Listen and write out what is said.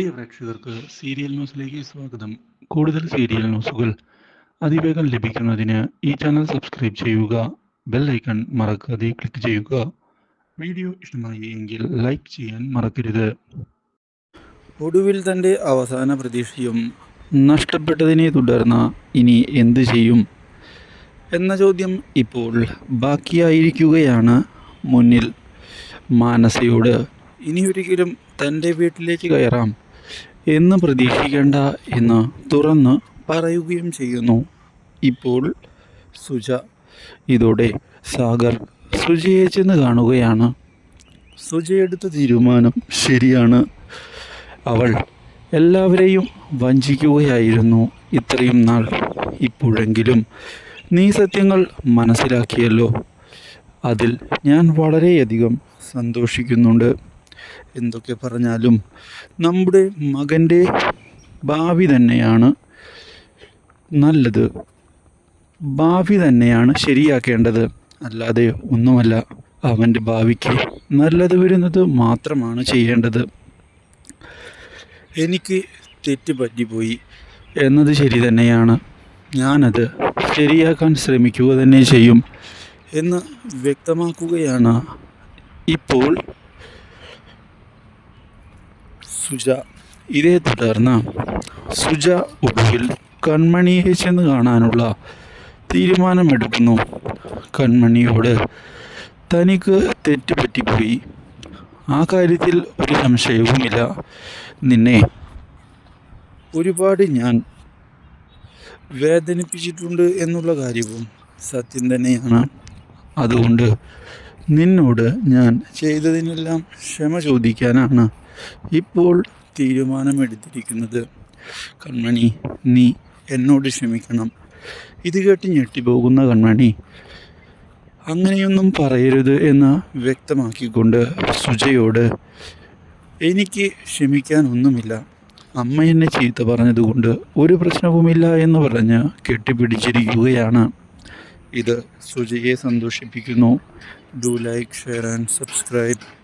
പ്രിയ പ്രേക്ഷകർക്ക് സീരിയൽ ന്യൂസിലേക്ക് സ്വാഗതം. കൂടുതൽ സീരിയൽ ന്യൂസുകൾ അതിവേഗം ലഭിക്കുന്നതിന് ഈ ചാനൽ സബ്സ്ക്രൈബ് ചെയ്യുക ബെൽ ഐക്കൺ മറക്കാതെ ക്ലിക്ക് ചെയ്യുക. വീഡിയോ ഇഷ്ടമായി എങ്കിൽ ലൈക്ക് ചെയ്യാൻ മറക്കരുത്. ഒടുവിൽ തന്റെ അവസാന പ്രതീക്ഷയും നഷ്ടപ്പെട്ടതിനെ തുടർന്ന് ഇനി എന്ത് ചെയ്യും എന്ന ചോദ്യം ഇപ്പോൾ ബാക്കിയായിരിക്കുകയാണ് മുന്നിൽ. മാനസയോട് ഇനി ഒരിക്കലും തന്റെ വീട്ടിലേക്ക് കയറാം. എന്ന് പ്രതീക്ഷിക്കേണ്ട എന്ന് തുറന്ന് പറയുകയും ചെയ്യുന്നു. ഇപ്പോൾ സുജ ഇതോടെ സാഗർ സുജയെ ചെന്ന് കാണുകയാണ്. സുജ എടുത്ത തീരുമാനം ശരിയാണ്. അവൾ എല്ലാവരെയും വഞ്ചിക്കുകയായിരുന്നു ഇത്രയും നാൾ. ഇപ്പോഴെങ്കിലും നീ സത്യങ്ങൾ മനസ്സിലാക്കിയല്ലോ. അതിൽ ഞാൻ വളരെയധികം സന്തോഷിക്കുന്നുണ്ട്. എന്തൊക്കെ പറഞ്ഞാലും നമ്മുടെ മകന്റെ ഭാവി തന്നെയാണ് നല്ലത്. ഭാവി തന്നെയാണ് ശരിയാക്കേണ്ടത്. അല്ലാതെ ഒന്നുമല്ല അവന്റെ ഭാവിക്ക് നല്ലത് വരുന്നത് മാത്രമാണ് ചെയ്യേണ്ടത്. എനിക്ക് തെറ്റ് പറ്റിപ്പോയി എന്നത് ശരി തന്നെയാണ്. ഞാനത് ശരിയാക്കാൻ ശ്രമിക്കുക തന്നെ ചെയ്യും എന്ന് വ്യക്തമാക്കുകയാണ് ഇപ്പോൾ സുജ. ഇതേ തുടർന്ന് സുജ ഒടുവിൽ കൺമണിയെ ചെന്ന് കാണാനുള്ള തീരുമാനമെടുക്കുന്നു. കൺമണിയോട് തനിക്ക് തെറ്റ് പറ്റിപ്പോയി ആ കാര്യത്തിൽ ഒരു സംശയവുമില്ല. നിന്നെ ഒരുപാട് ഞാൻ വേദനിപ്പിച്ചിട്ടുണ്ട് എന്നുള്ള കാര്യവും സത്യം തന്നെയാണ്. അതുകൊണ്ട് നിന്നോട് ഞാൻ ചെയ്തതിനെല്ലാം ക്ഷമ ചോദിക്കാനാണ് ഇപ്പോൾ തീരുമാനമെടുത്തിരിക്കുന്നത്. കൺമണി നീ എന്നോട് ക്ഷമിക്കണം. ഇത് കേട്ട് ഞെട്ടിപ്പോകുന്ന കൺമണി അങ്ങനെയൊന്നും പറയരുത് എന്ന് വ്യക്തമാക്കിക്കൊണ്ട് സുജയോട് എനിക്ക് ക്ഷമിക്കാനൊന്നുമില്ല. അമ്മ എന്നെ ചീത്ത പറഞ്ഞതുകൊണ്ട് ഒരു പ്രശ്നവുമില്ല എന്ന് പറഞ്ഞ് കെട്ടിപ്പിടിച്ചിരിക്കുകയാണ്. ഇത് സുജയെ സന്തോഷിപ്പിക്കുന്നു. Do like share and subscribe